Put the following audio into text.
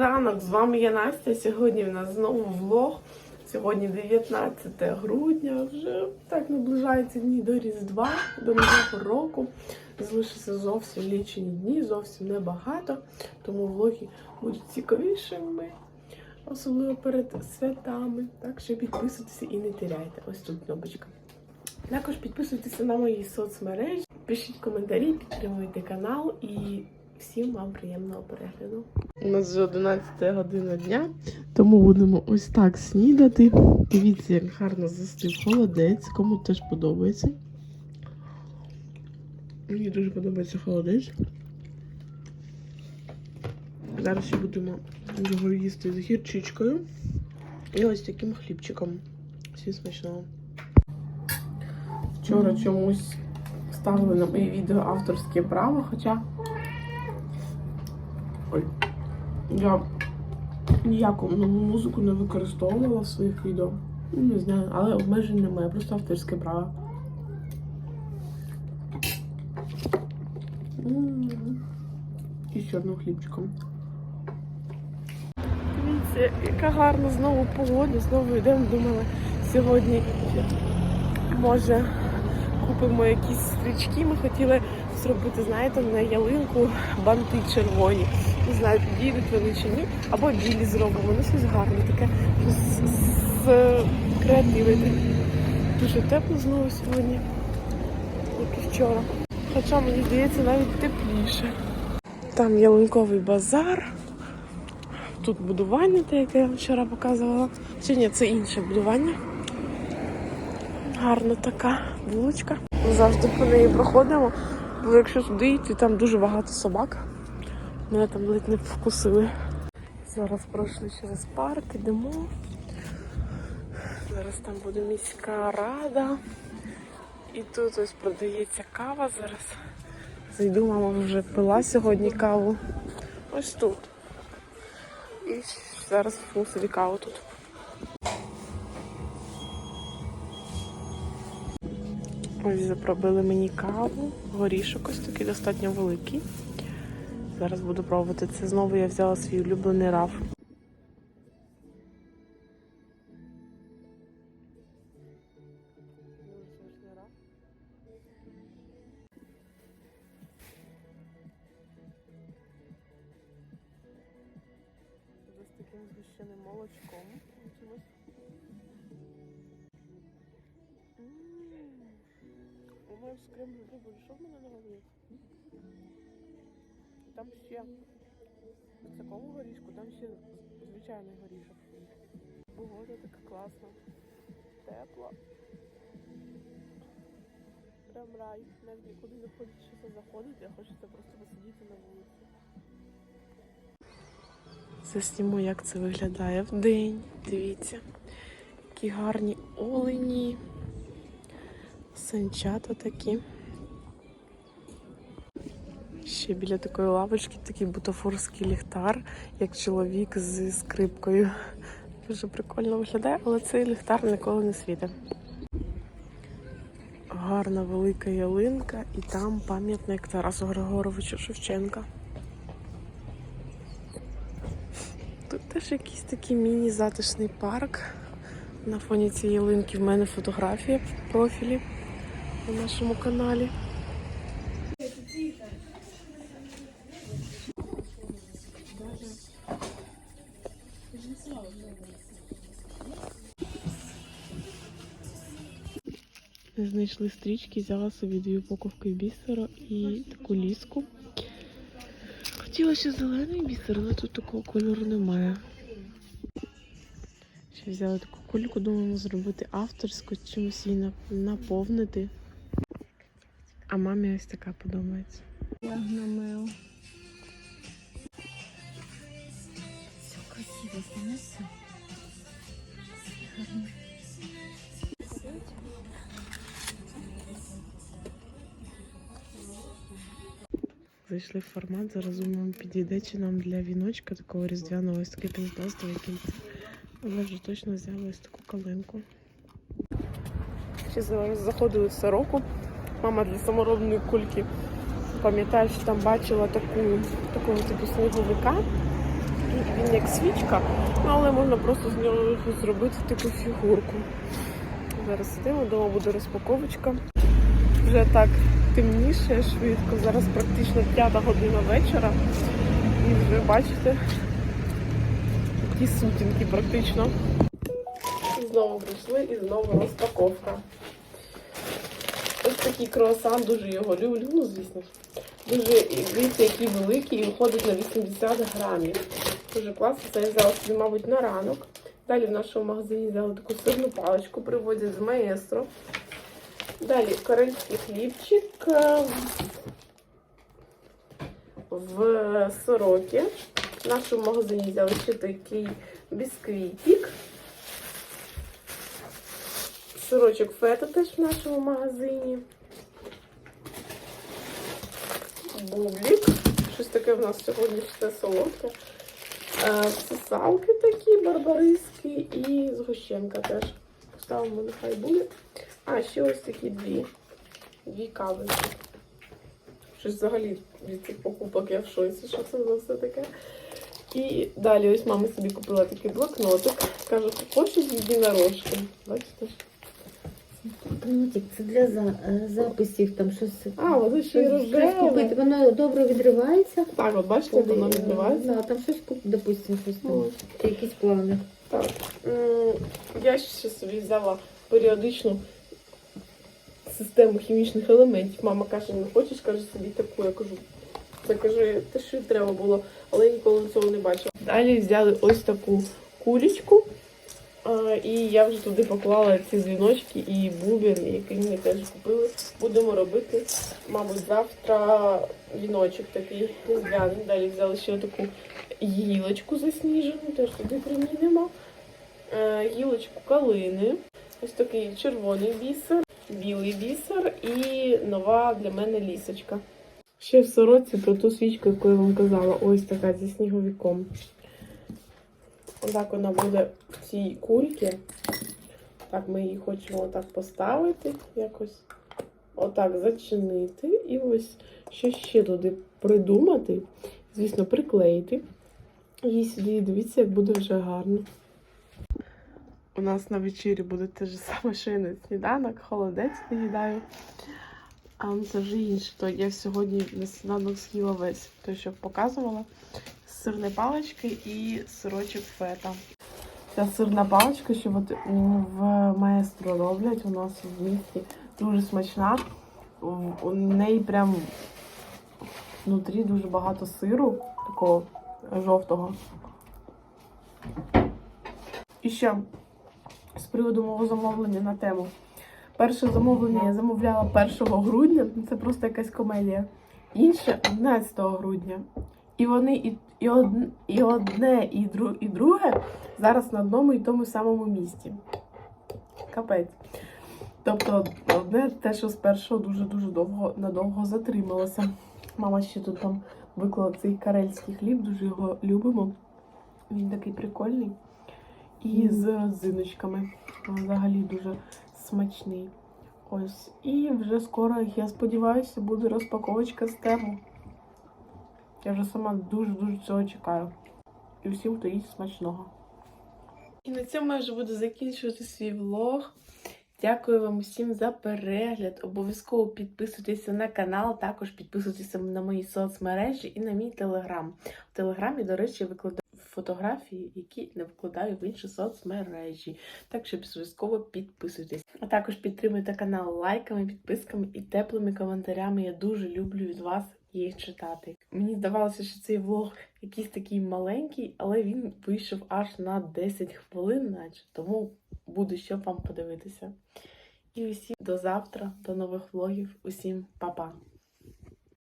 ранок, з вами я Настя. Сьогодні в нас знову влог. Сьогодні 19 грудня. Вже так наближаються дні до Різдва, до Нового року. Залишиться зовсім лічені дні, зовсім небагато. Тому влоги будуть цікавішими, особливо перед святами. Так що підписуйтесь і не теряйте. Ось тут кнопочка. Також підписуйтеся на мої соцмережі, пишіть коментарі, підтримуйте канал і всім вам приємного перегляду. У нас вже 11 година дня, тому будемо ось так снідати. Дивіться, як гарно застив холодець, кому теж подобається. Мені дуже подобається холодець. Зараз ще будемо його їсти з гірчичкою і ось таким хлібчиком. Всім смачного. Вчора чомусь ставили на моє відео авторське право, хоча я ніяку нову музику не використовувала в своїх відео. Ну, Не знаю, але обмежень немає, просто авторське право. І з чорним хлібчиком. Дивіться, яка гарна знову погода, знову йдемо, думали, сьогодні може купимо якісь стрічки. Ми хотіли зробити, знаєте, на ялинку банти червоні. Не знаю, підійдуть вони чи ні. Або білі зробимо. Ну, щось гарне таке з, креативити. Дуже тепло знову сьогодні, як і вчора. Хоча мені здається навіть тепліше. Там ялинковий базар. Тут будування, те, яке я вчора показувала. Чи ні, це інше будування. Гарна така вуличка. Ми завжди по неї проходимо, бо якщо туди йти, там дуже багато собак. Мене там ледь не вкусили. Зараз пройшли через парк, ідемо. Зараз там буде міська рада. І тут ось продається кава зараз. Зайду, мама вже пила сьогодні каву. Ось тут. І зараз візьму собі каву тут. Ось запробили мені каву. Горішок ось такий достатньо великий. Зараз буду пробувати. Це знову я взяла свій улюблений раф. З таким молочком. чимось. Думаю, рибу, що в мене на голові? Там ще в такому горішку, там ще звичайний горішок. Погода така класна. Тепло. Прям рай. Навіть нікуди не хочеться заходити, а хочеться просто посидіти на вулиці. Засніму, як це виглядає в день. Дивіться, які гарні олені. Санчата такі. Ще біля такої лавочки такий бутафорський ліхтар, як чоловік з скрипкою. Дуже прикольно виглядає, але цей ліхтар ніколи не світить. Гарна велика ялинка і там пам'ятник Тарасу Григоровичу Шевченка. Тут теж якийсь такий міні-затишний парк. На фоні цієї ялинки в мене фотографія в профілі на нашому каналі. Знайшли стрічки, взяла собі дві упаковки бісеру і таку ліску. Хотіла ще зелений бісер, але тут такого кольору немає. Ще взяла таку кульку, думаємо зробити авторську, чимось її наповнити. А мамі ось така подобається. Ягномел. Все знаешь? Зайшли в формат, зараз думаємо, підійде чи нам для віночка такого різдвяного ось таке піздостове кільце. Але вже точно взяла ось таку калинку. Ще зараз заходили в сороку. Мама для саморобної кульки пам'ятаю, що там бачила таку, такого типу сніговика. Він як свічка, але можна просто з нього зробити таку фігурку. Зараз сидимо, вдома буде розпаковочка. Вже так темніше швидко. Зараз практично п'ята година вечора. І вже бачите, такі сутінки практично. Знову прийшли, і знову розпаковка. Ось такий круасан, дуже його люблю, ну звісно. Дуже дивіться, який великий і виходить на 80 грамів. Дуже класно. Це я взяла собі, мабуть, на ранок. Далі в нашому магазині взяла таку сирну паличку, приводять з маестро. Далі карельський хлібчик е, в сорокі. В нашому магазині взяли ще такий бісквітик. Сирочок фета теж в нашому магазині. Бублік. Щось таке в нас сьогодні все солодке. Е, Це салки такі барбариські і згущенка теж. Поставимо, нехай буде. А, ще ось такі дві. Дві кави. Щось взагалі від цих покупок я в шоці, що це за все таке. І далі ось мама собі купила такий блокнотик. Каже, хочеш єдинорожки. Бачите? Блокнотик, це для за, е, записів, там щось. А, воно ще й щось, купити. рожеве. Воно добре відривається. Так, от бачите, воно е, відбивається. Да, там щось купити, допустимо, щось там. Ось. Якісь плани. Так. М, Я ще собі взяла періодичну систему хімічних елементів. Мама каже, не хочеш, каже, собі таку. Я кажу, це каже, те, що й треба було, але я ніколи цього не бачила. Далі взяли ось таку кулечку. І я вже туди поклала ці дзвіночки і бубен, який ми теж купили. Будемо робити, мабуть, завтра віночок такий різдвяний. Далі взяли ще таку гілочку засніжену, теж туди примінимо. Е, Гілочку калини. Ось такий червоний бісер, білий бісер і нова для мене лісочка. Ще в сороці про ту свічку, яку я вам казала, ось така зі сніговиком. Отак вона буде в цій кульці. Так, ми її хочемо отак поставити, якось отак зачинити. І ось що ще туди придумати. Звісно, приклеїти. Її сюди, дивіться, як буде вже гарно. У нас на вечері буде те ж саме, що і на сніданок, холодець доїдаю. А це вже інше. То я сьогодні на сніданок з'їла весь той, що показувала. Сирні палички і сирочок фета. Ця сирна паличка, що от в маестро роблять у нас в місті, дуже смачна. У неї прям внутрі дуже багато сиру, такого жовтого. І ще з приводу мого замовлення на тему. Перше замовлення я замовляла 1 грудня, це просто якась комедія. Інше 11 грудня. І вони і, і, одне, і одне, і, дру, і друге зараз на одному і тому самому місці. Капець. Тобто, одне те, що з першого дуже-дуже довго надовго затрималося. Мама ще тут там виклала цей карельський хліб, дуже його любимо. Він такий прикольний. І з родзиночками. Взагалі дуже смачний. Ось. І вже скоро, я сподіваюся, буде розпаковочка з тему. Я вже сама дуже-дуже цього чекаю. І всім, хто їсть смачного. І на цьому я вже буду закінчувати свій влог. Дякую вам усім за перегляд. Обов'язково підписуйтеся на канал, також підписуйтеся на мої соцмережі і на мій телеграм. В телеграмі, до речі, викладаю фотографії, які не викладаю в інші соцмережі. Так що обов'язково підписуйтесь. А також підтримуйте канал лайками, підписками і теплими коментарями. Я дуже люблю від вас їх читати. Мені здавалося, що цей влог якийсь такий маленький, але він вийшов аж на 10 хвилин, наче тому буде що вам подивитися. І усім до завтра, до нових влогів. Усім па-па!